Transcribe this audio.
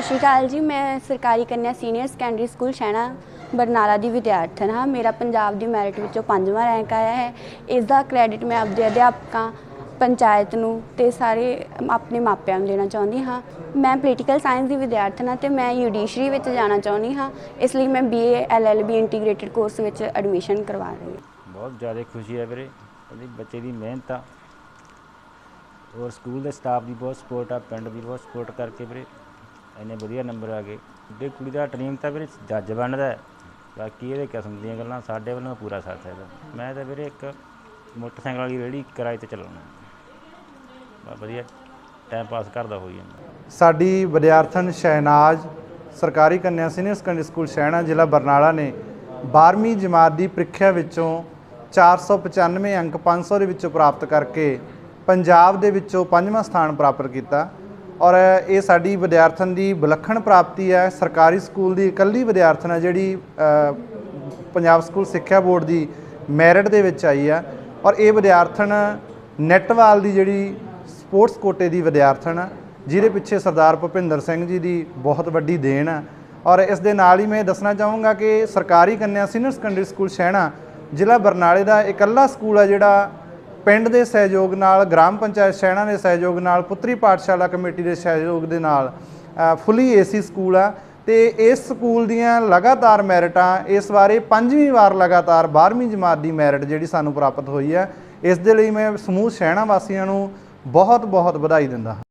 ਸਤਿ ਸ਼੍ਰੀ ਅਕਾਲ ਜੀ, ਮੈਂ ਸਰਕਾਰੀ ਕੰਨਿਆ senior secondary school Shehna Barnala ਦੀ ਵਿਦਿਆਰਥਣ ਹਾਂ। ਮੇਰਾ ਪੰਜਾਬ ਦੀ ਮੈਰਿਟ ਵਿੱਚੋਂ ਪੰਜਵਾਂ ਰੈਂਕ ਆਇਆ ਹੈ। ਇਸ ਦਾ ਕ੍ਰੈਡਿਟ ਮੈਂ ਆਪਦੇ ਅਧਿਆਪਕਾਂ, ਪੰਚਾਇਤ ਨੂੰ ਤੇ ਸਾਰੇ ਆਪਣੇ ਮਾਪਿਆਂ ਨੂੰ ਦੇਣਾ ਚਾਹੁੰਦੀ ਹਾਂ। ਮੈਂ ਪੋਲੀਟੀਕਲ ਸਾਇੰਸ ਦੀ ਵਿਦਿਆਰਥਣ ਹਾਂ ਤੇ ਮੈਂ ਜੁਡੀਸ਼ਰੀ ਵਿੱਚ ਜਾਣਾ ਚਾਹੁੰਦੀ ਹਾਂ। ਇਸ ਲਈ ਮੈਂ ਬੀਏ ਐਲਐਲਬੀ ਇੰਟੀਗ੍ਰੇਟਿਡ ਕੋਰਸ ਵਿੱਚ ਐਡਮਿਸ਼ਨ ਕਰਵਾ ਰਹੀ ਹਾਂ। ਬਹੁਤ ਜ਼ਿਆਦਾ ਖੁਸ਼ੀ ਹੈ ਵੀਰੇ, ਉਹਦੀ ਬੱਚੇ ਦੀ ਮਿਹਨਤ ਆ। ਔਰ ਸਕੂਲ ਦੇ ਸਟਾਫ ਦੀ ਬਹੁਤ ਸਪੋਰਟ ਆ, ਪਿੰਡ ਦੀ ਬਹੁਤ ਸਪੋਰਟ ਕਰਕੇ ਵੀਰੇ। ਇੰਨੇ ਵਧੀਆ ਨੰਬਰ ਆ ਗਏ। ਤੇ ਕੁੜੀ ਦਾ ਡ੍ਰੀਮ ਤਾਂ ਵੀਰੇ ਜੱਜ ਬਣਦਾ ਬਾਕੀ ਇਹਦੇ ਕਿਸਮ ਦੀਆਂ ਗੱਲਾਂ ਸਾਡੇ ਵੱਲੋਂ ਪੂਰਾ ਸਾਥ ਹੈ ਇਹਦਾ। ਮੈਂ ਤਾਂ ਵੀਰੇ ਇੱਕ ਮੋਟਰਸਾਈਕਲ ਵਾਲੀ ਰੇੜੀ ਕਿਰਾਏ ਤੇ ਚਲਾਉਣਾ ਬਸ ਵਧੀਆ ਟਾਈਮ ਪਾਸ ਕਰਦਾ ਹੋਈ ਜਾਂਦਾ। ਸਾਡੀ ਵਿਦਿਆਰਥਣ ਸ਼ਹਿਨਾਜ਼, ਸਰਕਾਰੀ ਕੰਨਿਆ ਸੀਨੀਅਰ ਸੈਕੰਡਰੀ ਸਕੂਲ ਸ਼ਹਿਣਾ, ਜ਼ਿਲ੍ਹਾ ਬਰਨਾਲਾ ਨੇ 12ਵੀਂ ਜਮਾਤ ਦੀ ਪ੍ਰੀਖਿਆ ਵਿੱਚੋਂ 495 ਅੰਕ 500 ਦੇ ਵਿੱਚੋਂ ਪ੍ਰਾਪਤ ਕਰਕੇ ਪੰਜਾਬ ਦੇ ਵਿੱਚੋਂ ਪੰਜਵਾਂ ਸਥਾਨ ਪ੍ਰਾਪਤ ਕੀਤਾ। ਔਰ ਇਹ ਸਾਡੀ ਵਿਦਿਆਰਥਣ ਦੀ ਵਿਲੱਖਣ ਪ੍ਰਾਪਤੀ ਹੈ। ਸਰਕਾਰੀ ਸਕੂਲ ਦੀ ਇਕੱਲੀ ਵਿਦਿਆਰਥਣ ਹੈ ਜਿਹੜੀ ਪੰਜਾਬ ਸਕੂਲ ਸਿੱਖਿਆ ਬੋਰਡ ਦੀ ਮੈਰਿਟ ਦੇ ਵਿੱਚ ਆਈ ਆ। ਔਰ ਇਹ ਵਿਦਿਆਰਥਣ ਨੈਟਵਾਲ ਦੀ ਜਿਹੜੀ ਸਪੋਰਟਸ ਕੋਟੇ ਦੀ ਵਿਦਿਆਰਥਣ ਆ, ਜਿਹਦੇ ਪਿੱਛੇ ਸਰਦਾਰ ਭੁਪਿੰਦਰ ਸਿੰਘ ਜੀ ਦੀ ਬਹੁਤ ਵੱਡੀ ਦੇਣ ਆ। ਔਰ ਇਸ ਦੇ ਨਾਲ ਹੀ ਮੈਂ ਦੱਸਣਾ ਚਾਹੂੰਗਾ ਕਿ ਸਰਕਾਰੀ ਕੰਨਿਆ ਸੀਨੀਅਰ ਸੈਕੰਡਰੀ ਸਕੂਲ ਸ਼ਹਿਣਾ ਜ਼ਿਲ੍ਹਾ ਬਰਨਾਲੇ ਦਾ ਇਕੱਲਾ ਸਕੂਲ ਹੈ ਜਿਹੜਾ ਪਿੰਡ ਦੇ ਸਹਿਯੋਗ ਨਾਲ, ਗ੍ਰਾਮ ਪੰਚਾਇਤ ਸ਼ਹਿਣਾ ਦੇ ਸਹਿਯੋਗ ਨਾਲ, ਪੁੱਤਰੀ ਪਾਠਸ਼ਾਲਾ ਕਮੇਟੀ ਦੇ ਸਹਿਯੋਗ ਦੇ ਨਾਲ ਫੁੱਲੀ ਏਸੀ ਸਕੂਲ ਆ। ਤੇ ਇਸ ਸਕੂਲ ਦੀਆਂ ਲਗਾਤਾਰ ਮੈਰਿਟਾਂ, ਇਸ ਵਾਰੇ ਪੰਜਵੀਂ ਵਾਰ ਲਗਾਤਾਰ 12ਵੀਂ ਜਮਾਤ ਦੀ ਮੈਰਿਟ ਜਿਹੜੀ ਸਾਨੂੰ ਪ੍ਰਾਪਤ ਹੋਈ ਹੈ ਇਸ ਦੇ ਲਈ ਮੈਂ ਸਮੂਹ ਸ਼ਹਿਣਾ ਵਾਸੀਆਂ ਨੂੰ ਬਹੁਤ ਬਹੁਤ ਵਧਾਈ ਦਿੰਦਾ ਹਾਂ।